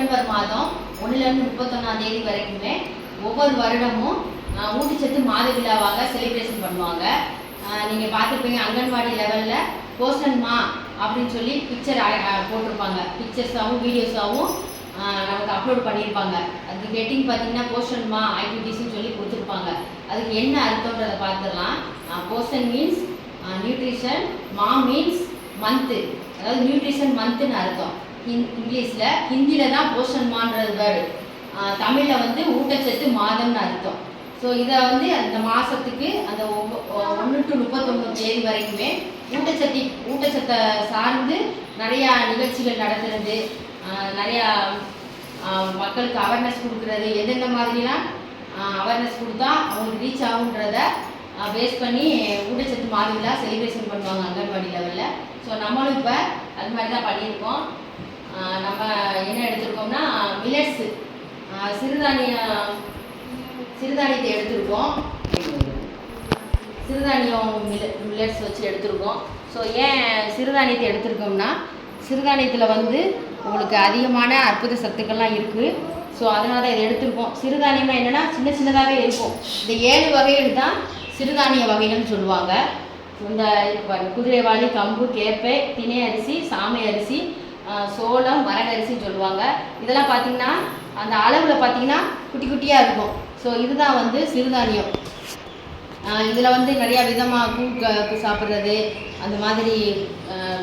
September மாதம் ஒன்றுலேருந்து முப்பத்தொன்னாம் தேதி வரைக்குமே ஒவ்வொரு வருடமும் ஊட்டிச்சத்து ஊட்டச்சத்து மாத விழாவாக செலிப்ரேஷன் பண்ணுவாங்க நீங்கள் பார்த்துருப்பீங்க அங்கன்வாடி லெவலில் போஷன்மா அப்படின்னு சொல்லி பிக்சர் போட்டிருப்பாங்க. பிக்சர்ஸாகவும் வீடியோஸாகவும் நமக்கு அப்லோட் பண்ணியிருப்பாங்க. அதுக்கு ஹெட்டிங் பார்த்தீங்கன்னா போஷன்மா ஆக்டிவிட்டீஸ்னு சொல்லி கொடுத்துருப்பாங்க. அதுக்கு என்ன அர்த்தம்ன்றதை பார்த்துடலாம். Poshan means nutrition Maah means month அதாவது நியூட்ரிஷன் மந்த்துன்னு அர்த்தம். இங்கிலீஷில் ஹிந்தியில் தான் போஷன்மான்றது வேர்டு தமிழில் வந்து ஊட்டச்சத்து மாதம்னு அர்த்தம். ஸோ இதை வந்து அந்த மாதத்துக்கு அந்த ஒன்று டு முப்பத்தொன்று தேதி வரைக்குமே ஊட்டச்சத்தி ஊட்டச்சத்தை சார்ந்து நிறையா நிகழ்ச்சிகள் நடத்துறது நிறையா மக்களுக்கு அவேர்னஸ் கொடுக்குறது எந்தெந்த மாதிரிலாம் அவேர்னஸ் கொடுத்தா அவங்களுக்கு ரீச் ஆகுன்றத பேஸ் பண்ணி ஊட்டச்சத்து மாதிரிலாம் செலிப்ரேஷன் பண்ணுவாங்க அங்கன்வாடி லெவலில் ஸோ நம்மளும் இப்போ அது மாதிரி தான் பண்ணியிருக்கோம் நம்ம என்ன எடுத்திருக்கோம்னா மில்லட்ஸு. சிறுதானிய சிறுதானியத்தை எடுத்திருக்கோம். சிறுதானியம் மில்ல மில்லட்ஸ் வச்சு எடுத்திருக்கோம். ஸோ ஏன் சிறுதானியத்தை எடுத்திருக்கோம்னா சிறுதானியத்தில் வந்து உங்களுக்கு அதிகமான அற்புத சத்துக்கள்லாம் இருக்குது ஸோ அதனால தான் இதை எடுத்திருக்கோம். சிறுதானியமாக என்னென்னா சின்ன சின்னதாகவே இருக்கும். இந்த ஏழு வகைகள் தான் சிறுதானிய வகைகள்னு சொல்லுவாங்க. இந்த குதிரைவாளி கம்பு கேப்பை திணை அரிசி சாமை அரிசி சோளம் வரகரிசின்னு சொல்லுவாங்க. இதெல்லாம் பார்த்தீங்கன்னா அந்த அளவில் பார்த்தீங்கன்னா குட்டி குட்டியாக இருக்கும். ஸோ இதுதான் வந்து சிறுதானியம். இதில் வந்து நிறையா விதமாக கூழ் சாப்பிட்றது அந்த மாதிரி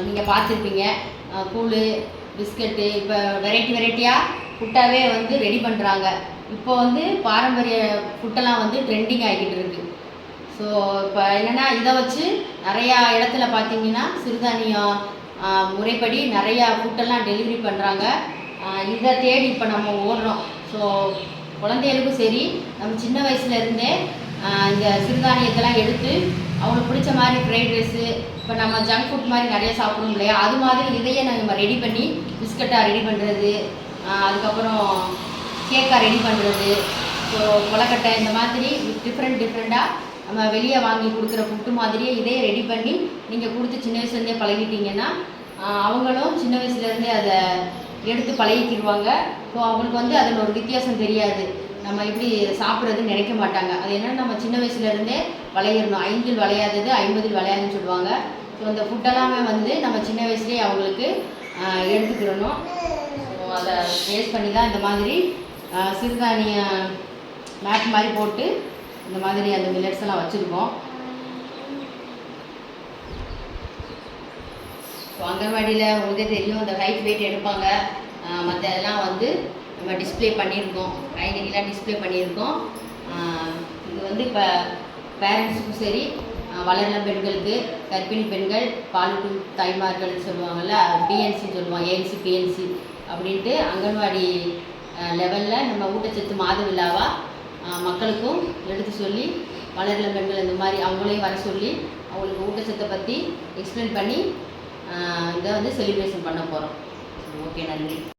நீங்கள் பார்த்துருப்பீங்க. கூழ் பிஸ்கட்டு இப்போ வெரைட்டி வெரைட்டியாக ஃபுட்டாகவே வந்து ரெடி பண்ணுறாங்க இப்போ வந்து பாரம்பரிய ஃபுட்டெல்லாம் வந்து ட்ரெண்டிங் ஆகிக்கிட்டு இருக்குது ஸோ இப்போ என்னென்னா இதை வச்சு நிறையா இடத்துல பார்த்தீங்கன்னா சிறுதானியம் முறைப்படி நிறையா ஃபுட்டெல்லாம் டெலிவரி பண்ணுறாங்க இதை தேடி இப்போ நம்ம ஓடுறோம். ஸோ குழந்தைகளுக்கும் சரி நம்ம சின்ன வயசுலேருந்தே இந்த சிறுதானியத்தெல்லாம் எடுத்து அவங்களுக்கு பிடிச்ச மாதிரி ஃப்ரைட் ரைஸு இப்போ நம்ம ஜங்க் ஃபுட் மாதிரி நிறைய சாப்பிடுவோம் இல்லையா? அது மாதிரி இதையே நம்ம ரெடி பண்ணி பிஸ்கட்டாக ரெடி பண்ணுறது அதுக்கப்புறம் கேக்காக ரெடி பண்ணுறது ஸோ கொலக்கட்டை இந்த மாதிரி டிஃப்ரெண்ட் டிஃப்ரெண்ட்டாக நம்ம வெளியே வாங்கி கொடுக்குற ஃபுட்டு மாதிரியே இதே ரெடி பண்ணி நீங்கள் கொடுத்து சின்ன வயசுலேருந்தே பழகிட்டீங்கன்னா அவங்களும் சின்ன வயசுலேருந்தே அதை எடுத்து பழகிக்கிடுவாங்க ஸோ அவங்களுக்கு வந்து அதில் ஒரு வித்தியாசம் தெரியாது. நம்ம இப்படி சாப்பிட்றதுன்னு நினைக்க மாட்டாங்க. அது என்னென்னா நம்ம சின்ன வயசுலேருந்தே பழகிடணும் ஐந்தில் விளையாதது ஐம்பதில் விளையாதுன்னு சொல்லுவாங்க. ஸோ அந்த ஃபுட்டெல்லாமே வந்து நம்ம சின்ன வயசுலேயே அவங்களுக்கு எடுத்துக்கிடணும். ஸோ அதை பேஸ் பண்ணி தான் இந்த மாதிரி சிறுதானிய மேப் மாதிரி போட்டு இந்த மாதிரி அந்த மில்லட்ஸ் எல்லாம் வச்சுருக்கோம். ஸோ அங்கன்வாடியில் உங்களுக்கே தெரியும் இந்த ஹைட் வெயிட் எடுப்பாங்க. மற்ற இதெல்லாம் வந்து நம்ம டிஸ்ப்ளே பண்ணியிருக்கோம். காய்கறிலாம் டிஸ்ப்ளே பண்ணியிருக்கோம். இது வந்து இப்போ பேரண்ட்ஸுக்கும் சரி வளர்ந்த பெண்களுக்கு கர்ப்பிணி பெண்கள் பாலூட்டும் தாய்மார்கள்னு சொல்லுவாங்கள்ல பிஎன்சின்னு சொல்லுவாங்க ஏஎன்சி பிஎன்சி அப்படின்ட்டு அங்கன்வாடி லெவலில் நம்ம ஊட்டச்சத்து மாத விழாவாக மக்களுக்கும் எடுத்து சொல்லி வளர்ந்த பெண்கள் இந்த மாதிரி அவங்களையும் வர சொல்லி அவங்களுக்கு ஊட்டச்சத்தை பற்றி எக்ஸ்பிளைன் பண்ணி இதை வந்து செலிப்ரேஷன் பண்ண போகிறோம் ஓகே நன்றி.